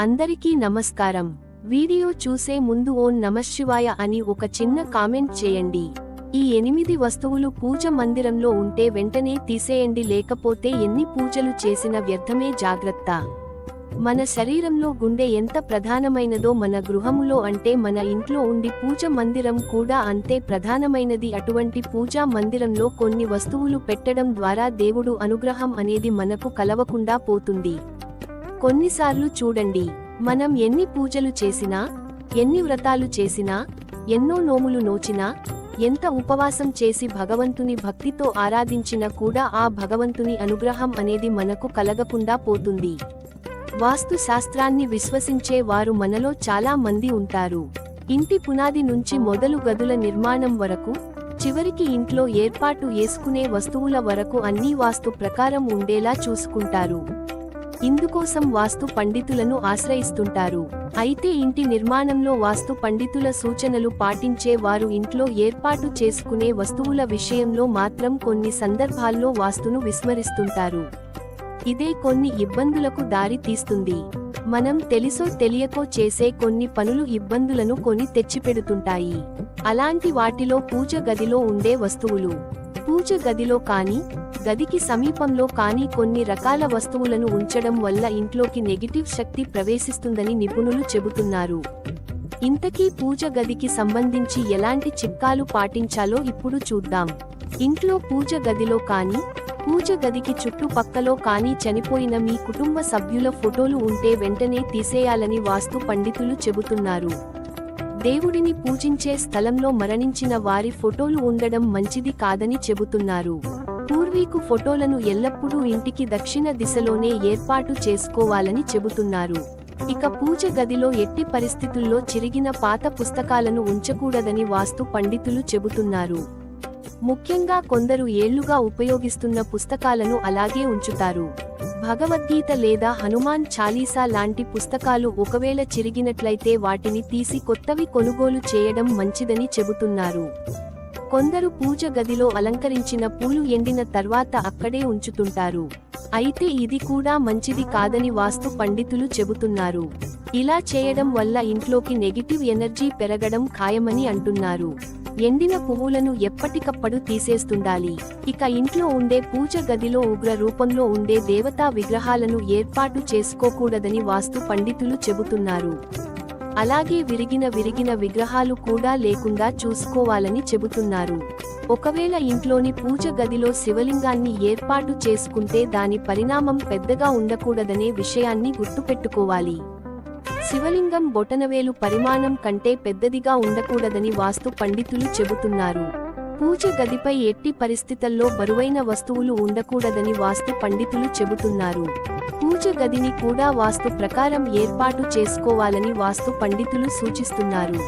అందరికీ నమస్కారం. వీడియో చూసే ముందు ఓం నమశివాయ అని ఒక చిన్న కామెంట్ చేయండి. ఈ ఎనిమిది వస్తువులు పూజ మందిరంలో ఉంటే వెంటనే తీసేయండి లేకపోతే ఎన్ని పూజలు చేసిన వ్యర్థమే జాగ్రత్త. మన శరీరంలో గుండె ఎంత ప్రధానమైనదో మన గృహములో అంటే మన ఇంట్లో ఉండి పూజ మందిరం కూడా అంతే ప్రధానమైనది. అటువంటి పూజా మందిరంలో కొన్ని వస్తువులు పెట్టడం ద్వారా దేవుడు అనుగ్రహం అనేది మనకు కలవకుండా పోతుంది. కొన్నిసార్లు చూడండి మనం ఎన్ని పూజలు చేసినా ఎన్ని వ్రతాలు చేసినా ఎన్నో నోములు నోచినా ఎంత ఉపవాసం చేసి భగవంతుని భక్తితో ఆరాధించినా కూడా ఆ భగవంతుని అనుగ్రహం అనేది మనకు కలగకుండా పోతుంది. వాస్తు శాస్త్రాన్ని విశ్వసించే వారు మనలో చాలా మంది ఉంటారు. ఇంటి పునాది నుంచి మొదలు గదుల నిర్మాణం వరకు చివరికి ఇంట్లో ఏర్పాటు చేసుకునే వస్తువుల వరకు అన్ని వాస్తు ప్రకారం ఉండేలా చూసుకుంటారు. ఇందుకోసం వాస్తు పండితులను ఆశ్రయిస్తుంటారు. అయితే ఇంటి నిర్మాణంలో వాస్తు పండితుల సూచనలు పాటించే వారు ఇంట్లో ఏర్పాటు చేసుకునే వస్తువుల విషయంలో మాత్రం కొన్ని సందర్భాల్లో వాస్తును విస్మరిస్తుంటారు. ఇదే కొన్ని ఇబ్బందులకు దారి తీస్తుంది. మనం తెలుసో తెలియకో చేసే కొన్ని పనులు ఇబ్బందులను కొని తెచ్చిపెడుతుంటాయి. అలాంటి వాటిలో పూజ గదిలో ఉండే వస్తువులు. పూజ గదిలో కానీ గదికి సమీపంలో కానీ కొన్ని రకాల వస్తువులను ఉంచడం వల్ల ఇంట్లోకి నెగిటివ్ శక్తి ప్రవేశిస్తుందని నిపుణులు చెబుతున్నారు. ఇంతకీ పూజ గదికి సంబంధించి ఎలాంటి చిట్కాలు పాటించాలో ఇప్పుడు చూద్దాం. ఇంట్లో పూజ గదిలో కానీ పూజ గదికి చుట్టుపక్కలో కానీ చనిపోయిన మీ కుటుంబ సభ్యుల ఫోటోలు ఉంటే వెంటనే తీసేయాలని వాస్తు పండితులు చెబుతున్నారు. దేవుడిని పూజించే స్థలంలో మరణించిన వారి ఫోటోలు ఉండడం మంచిది కాదని చెబుతున్నారు. పూర్వీకు ఫోటోలను ఎల్లప్పుడూ ఇంటికి దక్షిణ దిశలోనే ఏర్పాటు చేసుకోవాలని చెబుతున్నారు. ఇక పూజ గదిలో ఎట్టి పరిస్థితుల్లో చిరిగిన పాత పుస్తకాలను ఉంచకూడదని వాస్తు పండితులు చెబుతున్నారు. ముఖ్యంగా కొందరు ఏళ్ళుగా ఉపయోగిస్తున్న పుస్తకాలను అలాగే ఉంచుతారు. భగవద్గీత లేదా హనుమాన్ చాలీసా లాంటి పుస్తకాలు ఒకవేళ చిరిగినట్లయితే వాటిని తీసి కొత్తవి కొనుగోలు చేయడం మంచిదని చెబుతున్నారు. కొందరు పూజ గదిలో అలంకరించిన పూలు ఎండిన తర్వాత అక్కడే ఉంచుతుంటారు. అయితే ఇది కూడా మంచిది కాదని వాస్తు పండితులు చెబుతున్నారు. ఇలా చేయడం వల్ల ఇంట్లోకి నెగిటివ్ ఎనర్జీ పెరగడం ఖాయమని అంటున్నారు. ఎండిన పువ్వులను ఎప్పటికప్పుడు తీసేస్తుండాలి. ఇక ఇంట్లో ఉండే పూజ గదిలో ఉగ్ర రూపంలో ఉండే దేవతా విగ్రహాలను ఏర్పాటు చేసుకోకూడదని వాస్తు పండితులు చెబుతున్నారు. అలాగే విరిగిన విరిగిన విగ్రహాలు కూడా లేకుండా చూసుకోవాలని చెబుతున్నారు. ఒకవేళ ఇంట్లోని పూజ గదిలో శివలింగాన్ని ఏర్పాటు చేసుకుంటే దాని పరిణామం పెద్దగా ఉండకూడదనే విషయాన్ని గుర్తుపెట్టుకోవాలి. శివలింగం బొటనవేలు పరిమాణం కంటే పెద్దదిగా ఉండకూడదని వాస్తు పండితులు చెబుతున్నారు. పూజ గదిపై ఎట్టి పరిస్థితుల్లో బరువైన వస్తువులు ఉండకూడదని వాస్తు పండితులు చెబుతున్నారు. పూజ గదిని కూడా వాస్తు ప్రకారం ఏర్పాటు చేసుకోవాలని వాస్తు పండితులు సూచిస్తున్నారు.